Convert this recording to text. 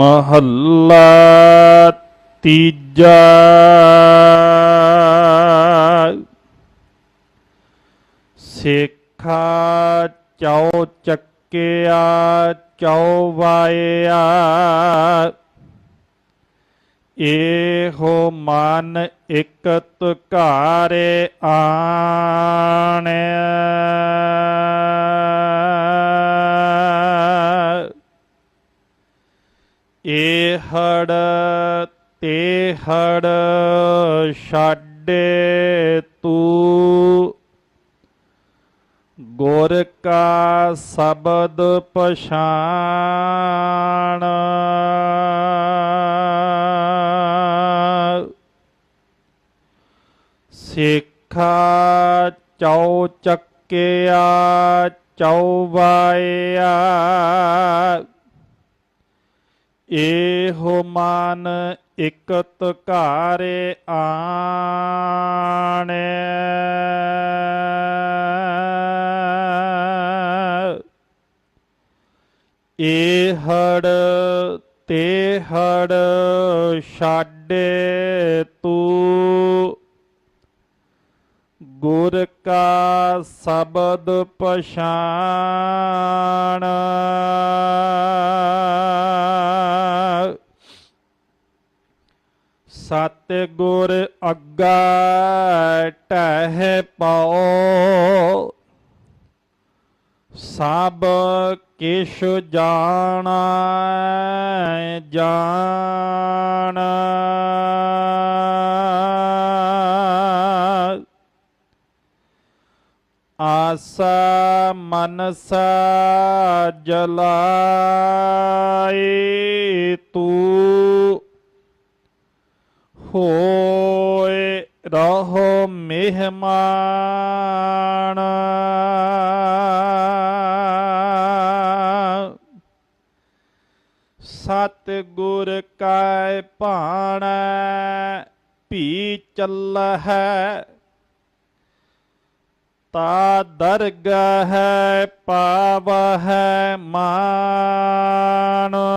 ਮਹੱਲਾ ਤੀਜਾ। ਸ਼ੇਖਾ ਚੌ ਚੱਕਿਆ ਚੌ ਵਾਇਆ। ਇਹੋ ਮਨ ਇਕਤ ਤੁਕਾਰੇ ਆਣਿਆ। ਇਹੜ ਤੇ ਹੜ ਛਾਡੇ ਤੂੰ। ਗੁਰ ਕਾ ਸ਼ਬਦ ਪਛਾਣ। ਸਿੱਖਾ ਚੌ ਚੱਕਿਆ ਚੌ ਵਾਇਆ। ਇਹੋ ਮਨ ਇਕਤ ਘਾਰੇ ਆਣਿਆ ਇਹੜ ਤੇ ਹੜ ਛਾਡੇ ਤੂੰ। ਗੁਰ ਕਾ ਸ਼ਬਦ ਪਛਾਣ। ਸਤ ਗੁਰ ਅੱਗਾ ਟਹਿ ਪਾਓ। ਸਭ ਕਿਛ ਜਾਣਾ ਜਾਣ। ਆਸਾ ਮਨਸਾ ਜਲਾਈ ਤੂੰ। ਹੋਏ ਰਹੋ ਮਹਿਮਾਨ। ਸਤ ਗੁਰ ਕੈ ਭਾਣੈ ਭੀ ਚੱਲਹਿ। ਤਾ ਦਰਗਹ ਪਾਵਹਿ ਮਾਨ।